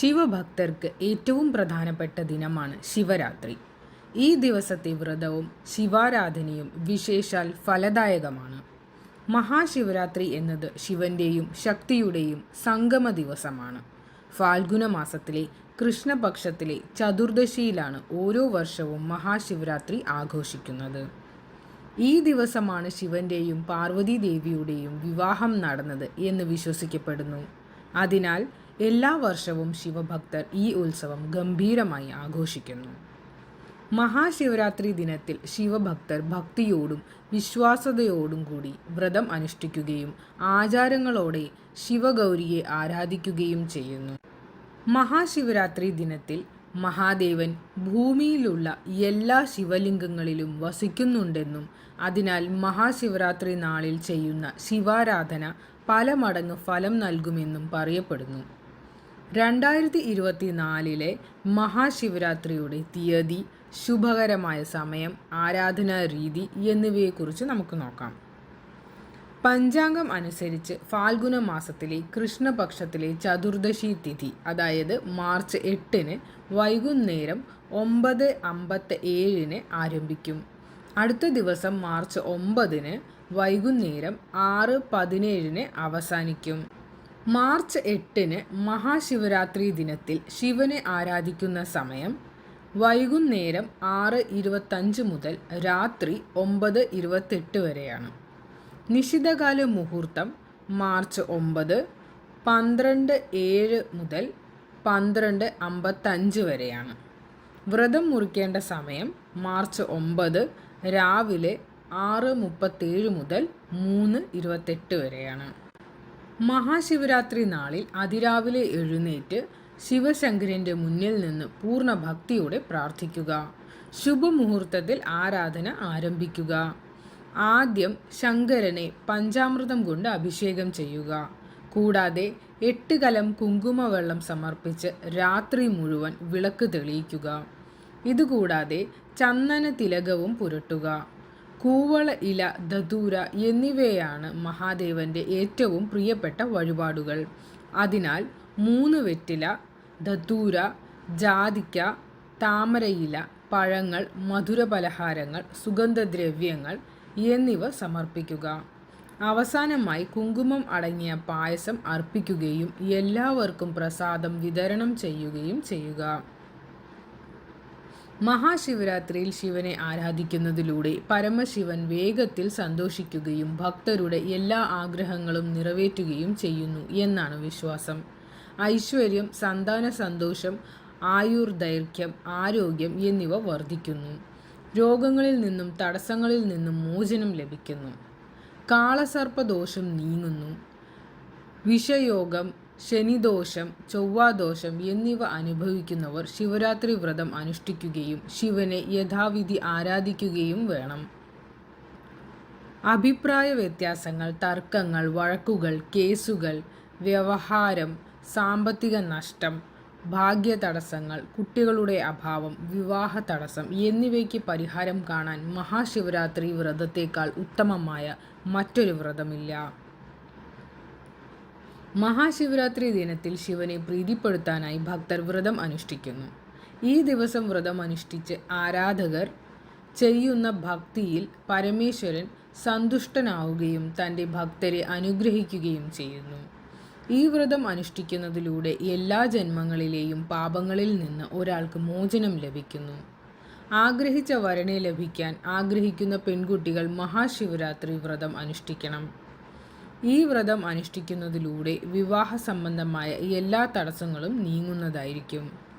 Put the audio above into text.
ശിവഭക്തർക്ക് ഏറ്റവും പ്രധാനപ്പെട്ട ദിനമാണ് ശിവരാത്രി. ഈ ദിവസത്തെ വ്രതവും ശിവാരാധനയും വിശേഷാൽ ഫലദായകമാണ്. മഹാശിവരാത്രി എന്നത് ശിവന്റെയും ശക്തിയുടെയും സംഗമ ദിവസമാണ്. ഫാൽഗുന മാസത്തിലെ കൃഷ്ണപക്ഷത്തിലെ ചതുർദശിയിലാണ് ഓരോ വർഷവും മഹാശിവരാത്രി ആഘോഷിക്കുന്നത്. ഈ ദിവസമാണ് ശിവന്റെയും പാർവതി ദേവിയുടെയും വിവാഹം നടന്നത് എന്ന് വിശ്വസിക്കപ്പെടുന്നു. അതിനാൽ എല്ലാ വർഷവും ശിവഭക്തർ ഈ ഉത്സവം ഗംഭീരമായി ആഘോഷിക്കുന്നു. മഹാശിവരാത്രി ദിനത്തിൽ ശിവഭക്തർ ഭക്തിയോടും വിശ്വാസതയോടും കൂടി വ്രതം അനുഷ്ഠിക്കുകയും ആചാരങ്ങളോടെ ശിവഗൗരിയെ ആരാധിക്കുകയും ചെയ്യുന്നു. മഹാശിവരാത്രി ദിനത്തിൽ മഹാദേവൻ ഭൂമിയിലുള്ള എല്ലാ ശിവലിംഗങ്ങളിലും വസിക്കുന്നുണ്ടെന്നും അതിനാൽ മഹാശിവരാത്രി നാളിൽ ചെയ്യുന്ന ശിവാരാധന പല മടങ്ങ് ഫലം നൽകുമെന്നും പറയപ്പെടുന്നു. രണ്ടായിരത്തി ഇരുപത്തിനാലിലെ മഹാശിവരാത്രിയുടെ തീയതി ശുഭകരമായ സമയം ആരാധനാ രീതി എന്നിവയെക്കുറിച്ച് നമുക്ക് നോക്കാം. പഞ്ചാംഗം അനുസരിച്ച് ഫാൽഗുന മാസത്തിലെ കൃഷ്ണപക്ഷത്തിലെ ചതുർദശി തിഥി അതായത് മാർച്ച് എട്ടിന് വൈകുന്നേരം ഒമ്പത് അമ്പത്തി ഏഴിന് ആരംഭിക്കും. അടുത്ത ദിവസം മാർച്ച് ഒമ്പതിന് വൈകുന്നേരം ആറ് പതിനേഴിന് അവസാനിക്കും. മാർച്ച് എട്ടിന് മഹാശിവരാത്രി ദിനത്തിൽ ശിവനെ ആരാധിക്കുന്ന സമയം വൈകുന്നേരം ആറ് ഇരുപത്തഞ്ച് മുതൽ രാത്രി ഒമ്പത് ഇരുപത്തെട്ട് വരെയാണ്. നിശിതകാല മുഹൂർത്തം മാർച്ച് ഒമ്പത് പന്ത്രണ്ട് ഏഴ് മുതൽ പന്ത്രണ്ട് അമ്പത്തഞ്ച് വരെയാണ്. വ്രതം മുറിക്കേണ്ട സമയം മാർച്ച് ഒമ്പത് രാവിലെ ആറ് മുപ്പത്തേഴ് മുതൽ മൂന്ന് ഇരുപത്തെട്ട് വരെയാണ്. മഹാശിവരാത്രി നാളിൽ അതിരാവിലെ എഴുന്നേറ്റ് ശിവശങ്കരന്റെ മുന്നിൽ നിന്ന് പൂർണ ഭക്തിയോടെ പ്രാർത്ഥിക്കുക. ശുഭമുഹൂർത്തത്തിൽ ആരാധന ആരംഭിക്കുക. ആദ്യം ശങ്കരനെ പഞ്ചാമൃതം കൊണ്ട് അഭിഷേകം ചെയ്യുക. കൂടാതെ എട്ട് കലം കുങ്കുമവെള്ളം സമർപ്പിച്ച് രാത്രി മുഴുവൻ വിളക്ക് തെളിയിക്കുക. ഇതുകൂടാതെ ചന്ദന തിലകവും പുരട്ടുക. കൂവള ഇല ദദൂര എന്നിവയാണ് മഹാദേവന്റെ ഏറ്റവും പ്രിയപ്പെട്ട വഴിപാടുകൾ. അതിനാൽ മൂന്ന് വെറ്റില ദധൂര ജാതിക്ക താമരയില പഴങ്ങൾ മധുര പലഹാരങ്ങൾ സുഗന്ധദ്രവ്യങ്ങൾ എന്നിവ സമർപ്പിക്കുക. അവസാനമായി കുങ്കുമം അടങ്ങിയ പായസം അർപ്പിക്കുകയും എല്ലാവർക്കും പ്രസാദം വിതരണം ചെയ്യുകയും ചെയ്യുക. മഹാശിവരാത്രിയിൽ ശിവനെ ആരാധിക്കുന്നതിലൂടെ പരമശിവൻ വേഗത്തിൽ സന്തോഷിക്കുകയും ഭക്തരുടെ എല്ലാ ആഗ്രഹങ്ങളും നിറവേറ്റുകയും ചെയ്യുന്നു എന്നാണ് വിശ്വാസം. ഐശ്വര്യം സന്താന സന്തോഷം ആയുർ ദൈർഘ്യം ആരോഗ്യം എന്നിവ വർദ്ധിക്കുന്നു. രോഗങ്ങളിൽ നിന്നും തടസ്സങ്ങളിൽ നിന്നും മോചനം ലഭിക്കുന്നു. കാളസർപ്പദോഷം നീങ്ങുന്നു. വിഷയോഗം ശനിദോഷം ചൊവ്വാദോഷം എന്നിവ അനുഭവിക്കുന്നവർ ശിവരാത്രി വ്രതം അനുഷ്ഠിക്കുകയും ശിവനെ യഥാവിധി ആരാധിക്കുകയും വേണം. അഭിപ്രായ വ്യത്യാസങ്ങൾ തർക്കങ്ങൾ വഴക്കുകൾ കേസുകൾ വ്യവഹാരം സാമ്പത്തിക നഷ്ടം ഭാഗ്യ തടസ്സങ്ങൾ കുട്ടികളുടെ അഭാവം വിവാഹ തടസ്സം എന്നിവയ്ക്ക് പരിഹാരം കാണാൻ മഹാശിവരാത്രി വ്രതത്തേക്കാൾ ഉത്തമമായ മറ്റൊരു വ്രതമില്ല. മഹാശിവരാത്രി ദിനത്തിൽ ശിവനെ പ്രീതിപ്പെടുത്താനായി ഭക്തർ വ്രതം അനുഷ്ഠിക്കുന്നു. ഈ ദിവസം വ്രതം അനുഷ്ഠിച്ച് ആരാധകർ ചെയ്യുന്ന ഭക്തിയിൽ പരമേശ്വരൻ സന്തുഷ്ടനാവുകയും തന്റെ ഭക്തരെ അനുഗ്രഹിക്കുകയും ചെയ്യുന്നു. ഈ വ്രതം അനുഷ്ഠിക്കുന്നതിലൂടെ എല്ലാ ജന്മങ്ങളിലെയും പാപങ്ങളിൽ നിന്ന് ഒരാൾക്ക് മോചനം ലഭിക്കുന്നു. ആഗ്രഹിച്ച വരനെ ലഭിക്കാൻ ആഗ്രഹിക്കുന്ന പെൺകുട്ടികൾ മഹാശിവരാത്രി വ്രതം അനുഷ്ഠിക്കണം. ഈ വ്രതം അനുഷ്ഠിക്കുന്നതിലൂടെ വിവാഹ സംബന്ധമായ എല്ലാ തടസ്സങ്ങളും നീങ്ങുന്നതായിരിക്കും.